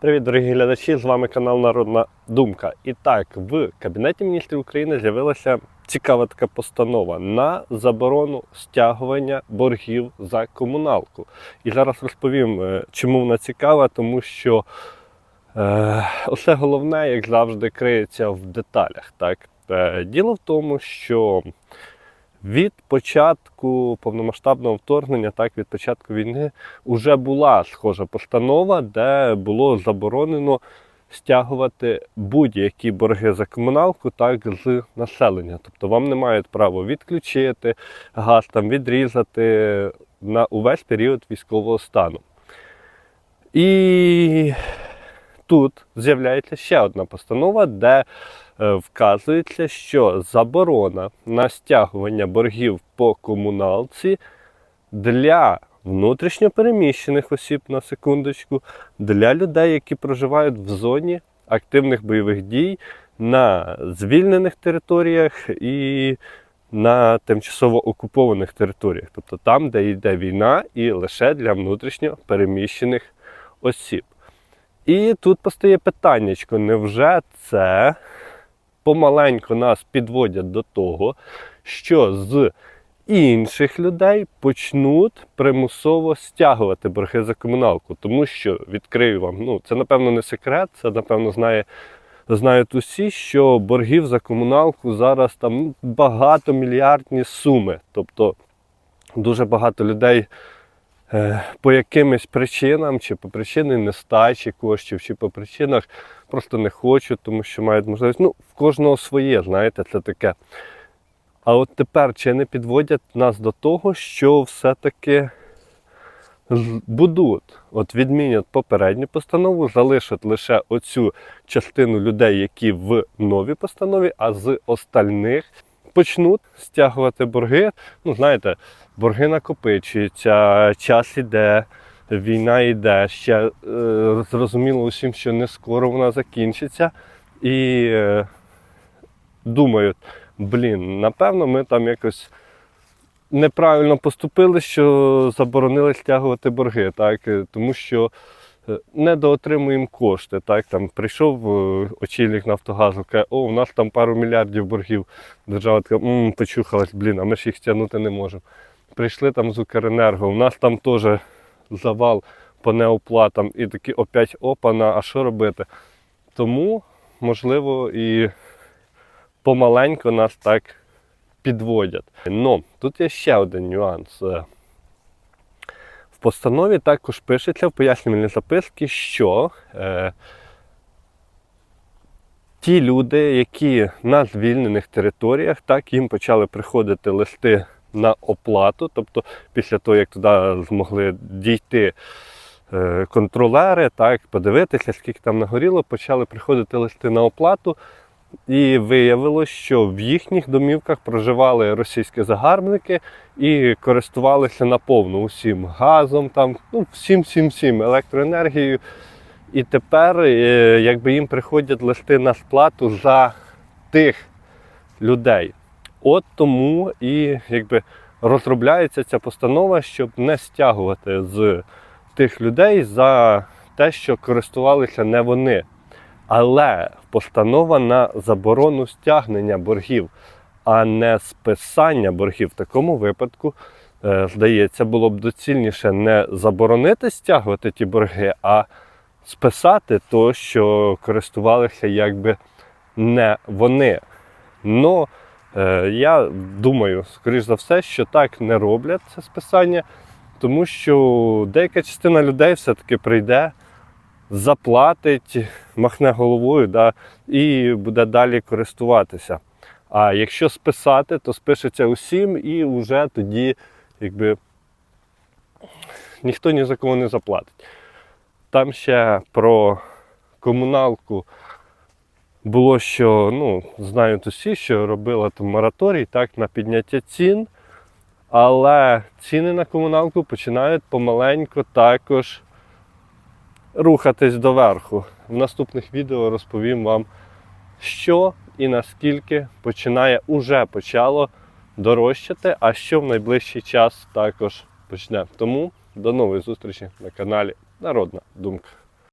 Привіт, дорогі глядачі! З вами канал Народна Думка. І так, в Кабінеті міністрів України з'явилася цікава така постанова на заборону стягування боргів за комуналку. І зараз розповім, е, чому вона цікава, тому що е, усе головне, як завжди, криється в деталях. Так? Е, діло в тому, що від початку повномасштабного вторгнення, так, від початку війни, вже була схожа постанова, де було заборонено стягувати будь-які борги за комуналку так, з населення. Тобто вам не мають права відключити газ, там, відрізати на увесь період військового стану. І тут з'являється ще одна постанова, де е, вказується, що заборона на стягування боргів по комуналці для внутрішньопереміщених осіб на секундочку, для людей, які проживають в зоні активних бойових дій на звільнених територіях і на тимчасово окупованих територіях, тобто там, де йде війна, і лише для внутрішньо переміщених осіб. І тут постає питаннячко, невже це помаленьку нас підводять до того, що з інших людей почнуть примусово стягувати борги за комуналку. Тому що відкрию вам, ну це напевно не секрет, це напевно знає. Знають усі, що боргів за комуналку зараз там багатомільярдні суми. Тобто дуже багато людей по якимось причинам, чи по причині нестачі коштів, чи по причинах просто не хочуть, тому що мають можливість. Ну, в кожного своє, знаєте, це таке. А от тепер чи не підводять нас до того, що все-таки будуть, от відмінять попередню постанову, залишать лише оцю частину людей, які в новій постанові, а з остальних почнуть стягувати борги. Ну, знаєте, борги накопичуються, час іде, війна йде. Ще е, зрозуміло усім, що не скоро вона закінчиться. І е, думають, блін, напевно, ми там якось неправильно поступили, що заборонили стягувати борги, так? е, тому що недоотримуємо кошти. Так? Там прийшов е, очільник Нафтогазу, каже, о, у нас там пару мільярдів боргів. Держава така, м почухалась, блін, а ми ж їх стягнути не можемо. Прийшли там з Укренерго, у нас там теж завал по неоплатам і такі опять опана, а що робити? Тому, можливо, і помаленьку нас так підводять. Но тут є ще один нюанс. Постанові також пишеться в пояснювальній записці, що е, ті люди, які на звільнених територіях, так їм почали приходити листи на оплату, тобто після того, як туди змогли дійти е, контролери, так, подивитися, скільки там нагоріло, почали приходити листи на оплату. І виявилось, що в їхніх домівках проживали російські загарбники і користувалися наповну усім газом, там, ну, всім, всім, всім, електроенергією. І тепер, е, якби їм приходять листи на сплату за тих людей. От тому і якби розробляється ця постанова, щоб не стягувати з тих людей за те, що користувалися не вони. Але постанова на заборону стягнення боргів, а не списання боргів. В такому випадку, е, здається, було б доцільніше не заборонити стягувати ті борги, а списати то, що користувалися якби не вони. Но е, я думаю, скоріш за все, що так не роблять це списання, тому що деяка частина людей все-таки прийде заплатить, махне головою да, і буде далі користуватися. А якщо списати, то спишеться усім і вже тоді якби, ніхто ні за кого не заплатить. Там ще про комуналку було, що ну, знають усі, що робила там мораторій так, на підняття цін, але ціни на комуналку починають помаленьку також рухатись доверху. В наступних відео розповім вам, що і наскільки починає уже почало дорожчати, а що в найближчий час також почне. Тому до нової зустрічі на каналі Народна Думка.